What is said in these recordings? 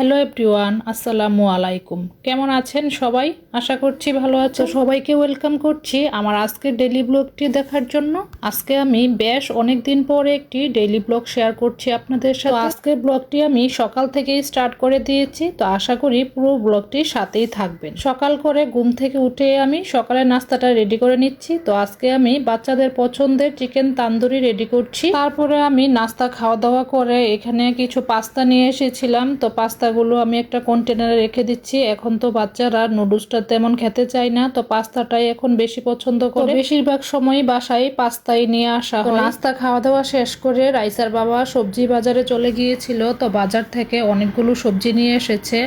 Hello everyone আসসালামু আলাইকুম। কেমন আছেন সবাই? আশা করছি ভালো আছো সবাইকে ওয়েলকাম করছি আমার আজকের ডেইলি ব্লগটি দেখার জন্য। আজকে আমি বেশ অনেক দিন পরে একটি ডেইলি ব্লগ শেয়ার করছি আপনাদের সাথে। আজকের ব্লগটি আমি সকাল থেকেই স্টার্ট করে দিয়েছি। তো আশা করি পুরো ব্লগটি সাথেই থাকবেন। সকাল করে ঘুম থেকে উঠে আমি সকালের নাস্তাটা রেডি করে নিচ্ছি। তো আজকে আমি বাচ্চাদের পছন্দের চিকেন তান্দুরি রেডি করছি। তারপরে আমি নাস্তা খাওয়া দাওয়া করে এখানে কিছু পাস্তা নিয়ে এসেছিলাম। তো পাস্তাগুলো আমি একটা কন্টেনারে রেখে দিচ্ছি। এখন তো বাচ্চারা নুডলসটা তেমন খেতে চায় না তো পাস্তাটাই এখন বেশি পছন্দ করে। বেশিরভাগ সময় বাসায় পাস্তাই নিয়ে আসা হয়। নাস্তা খাওয়া দাওয়া শেষ করে রাইসার বাবা সবজি বাজারে চলে গিয়েছিল তো বাজার থেকে অনেকগুলো সবজি নিয়ে এসেছে।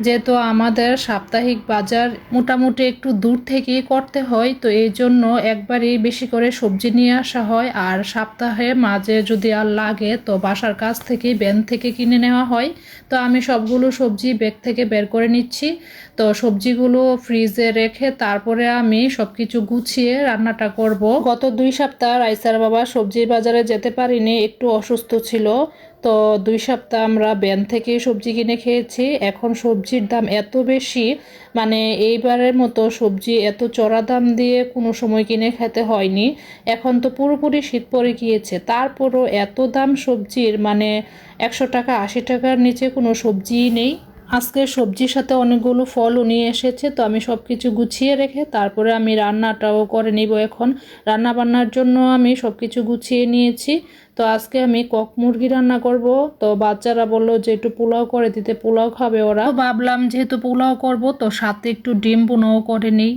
যেহেতু আমাদের সাপ্তাহিক বাজার মোটামুটি একটু দূর থেকেই করতে হয়, তো এই জন্য একবারই বেশি করে সবজি নিয়ে আসা হয়। আর সপ্তাহে মাঝে যদি আর লাগে, তো বাসার কাছ থেকে ব্যান থেকে কিনে নেওয়া হয়। তো আমি সবগুলো সবজি ব্যাগ থেকে বের করে নিচ্ছি। তো সবজিগুলো ফ্রিজে রেখে তারপরে আমি সব কিছু গুছিয়ে রান্নাটা করব। গত দুই সপ্তাহ রাইসার বাবা সবজির বাজারে যেতে পারিনি, একটু অসুস্থ ছিল। তো দুই সপ্তাহ আমরা ব্যান থেকে সবজি কিনে খেয়েছি। এখন সবজির দাম এত বেশি মানে এইবারের মতো সবজি এত চড়া দাম দিয়ে কোনো সময় কিনে খেতে হয়নি। এখন তো পুরোপুরি শীত পড়ে গিয়েছে। তারপরও এত দাম সবজির মানে একশো টাকা, আশি টাকার নিচে কোনো সবজিই নেই। আজকে সবজির সাথে অনেকগুলো ফলও নিয়ে এসেছে, তো আমি সব কিছু গুছিয়ে রেখে তারপরে আমি রান্নাটাও করে নিব এখন। রান্না বান্নার জন্য আমি সব কিছু গুছিয়ে নিয়েছি, তো আজকে আমি কক মুরগি রান্না করব। তো বাচ্চারা বলল যে একটু পোলাও করে দিতে, পোলাও খাবে ওরা। ভাবলাম যেহেতু পোলাও করব, তো সাথে একটু ডিম বোনাও করে নিই।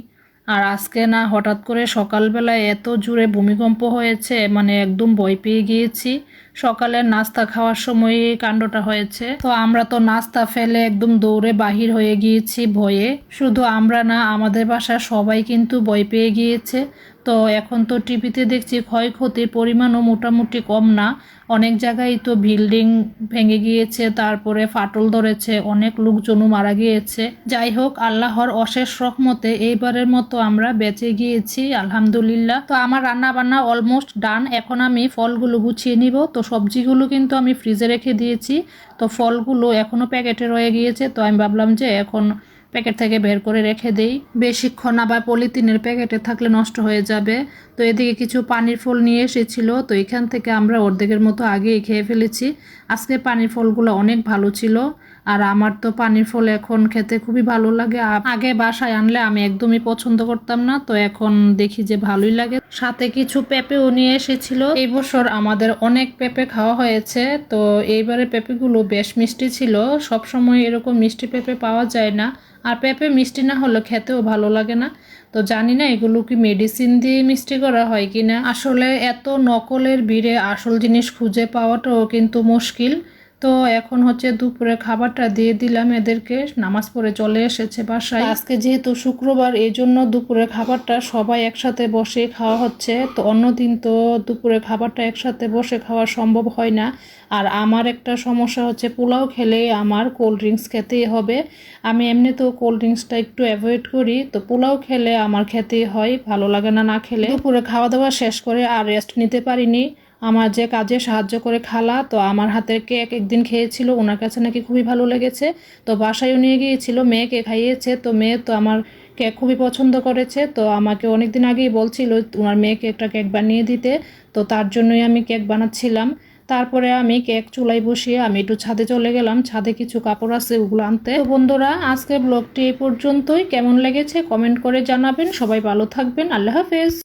আর আজকে না হঠাৎ করে সকালবেলায় এত জোরে ভূমিকম্প হয়েছে মানে একদম ভয় পেয়ে গিয়েছি। সকালের নাস্তা খাওয়ার সময় এই কাণ্ডটা হয়েছে। তো আমরা তো নাস্তা ফেলে একদম দৌড়ে বাহির হয়ে গিয়েছি ভয়ে। শুধু আমরা না, আমাদের বাসার সবাই কিন্তু ভয় পেয়ে গিয়েছে। তো এখন তো টিভিতে দেখছি ক্ষয়ক্ষতির পরিমাণও মোটামুটি কম না। অনেক জায়গায় তো বিল্ডিং ভেঙে গিয়েছে, তারপরে ফাটল ধরেছে, অনেক লোকজনও মারা গিয়েছে। যাই হোক, আল্লাহর অশেষ রহমতে এইবারের মতো আমরা বেঁচে গিয়েছি, আলহামদুলিল্লাহ। তো আমার রান্না বান্না অলমোস্ট ডান এখন আমি ফলগুলো গুছিয়ে নিব। তো সবজিগুলো কিন্তু আমি ফ্রিজে রেখে দিয়েছি। তো ফলগুলো এখনও প্যাকেটে রয়ে গিয়েছে। তো আমি ভাবলাম যে এখন প্যাকেট থেকে বের করে রেখে দেই। বেশিক্ষণ আবার পলিথিনের প্যাকেটে থাকলে নষ্ট হয়ে যাবে। তো এদিকে কিছু পানির ফল নিয়ে এসেছিল। তো এখান থেকে আমরা অর্ধেকের মতো আগেই খেয়ে ফেলেছি। আজকে পানির ফলগুলো অনেক ভালো ছিল। আর আমার তো পানির ফল এখন খেতে খুবই ভালো লাগে। আগে বাসায় আনলে আমি একদমই পছন্দ করতাম না, তো এখন দেখি যে ভালোই লাগে। সাথে কিছু পেঁপেও নিয়ে এসেছিল। এই বছর আমাদের অনেক পেঁপে খাওয়া হয়েছে, তো এইবারে পেঁপেগুলো বেশ মিষ্টি ছিল। সব সময় এরকম মিষ্টি পেঁপে পাওয়া যায় না। আর পেঁপে মিষ্টি না হলে খেতেও ভালো লাগে না। তো জানি না এগুলো কি মেডিসিন দিয়ে মিষ্টি করা হয় কি না আসলে এত নকলের ভিড়ে আসল জিনিস খুঁজে পাওয়াটাও কিন্তু মুশকিল। তো এখন হচ্ছে দুপুরে খাবারটা দিয়ে দিলাম এদেরকে। নামাজ পড়ে চলে এসেছে বাসায়। আজকে যেহেতু শুক্রবার, এই জন্য দুপুরে খাবারটা সবাই একসাথে বসে খাওয়া হচ্ছে। তো অন্যদিন তো দুপুরে খাবারটা একসাথে বসে খাওয়া সম্ভব হয় না। আর আমার একটা সমস্যা হচ্ছে, পোলাও খেলে আমার কোল্ড ড্রিঙ্কস খেতেই হবে। আমি এমনিতেও কোল্ড ড্রিঙ্কসটা একটু অ্যাভয়েড করি। তো পোলাও খেলে আমার খেতেই হয়, ভালো লাগে না না খেলে। দুপুরে খাওয়া দাওয়া শেষ করে আর রেস্ট নিতে পারিনি। আমার যে কাজে সাহায্য করে খালা, তো আমার হাতের কেক একদিন খেয়েছিল, ওনার কাছে নাকি খুবই ভালো লেগেছে। তো বাসায়ও নিয়ে গিয়েছিল, মেয়েকে খাইয়েছে, তো মেয়ে তো আমার কেক খুবই পছন্দ করেছে। তো আমাকে অনেক দিন আগেই বলছিল ওনার মেয়েকে একটা কেক বানিয়ে দিতে, তো তার জন্যই আমি কেক বানাচ্ছিলাম। তারপরে আমি কেক চুলাই বসিয়ে আমি একটু ছাদে চলে গেলাম, ছাদে কিছু কাপড় আছে ওগুলো আনতে। তো বন্ধুরা, আজকের ব্লগটি এই পর্যন্তই। কেমন লেগেছে কমেন্ট করে জানাবেন। সবাই ভালো থাকবেন। আল্লাহ হাফেজ।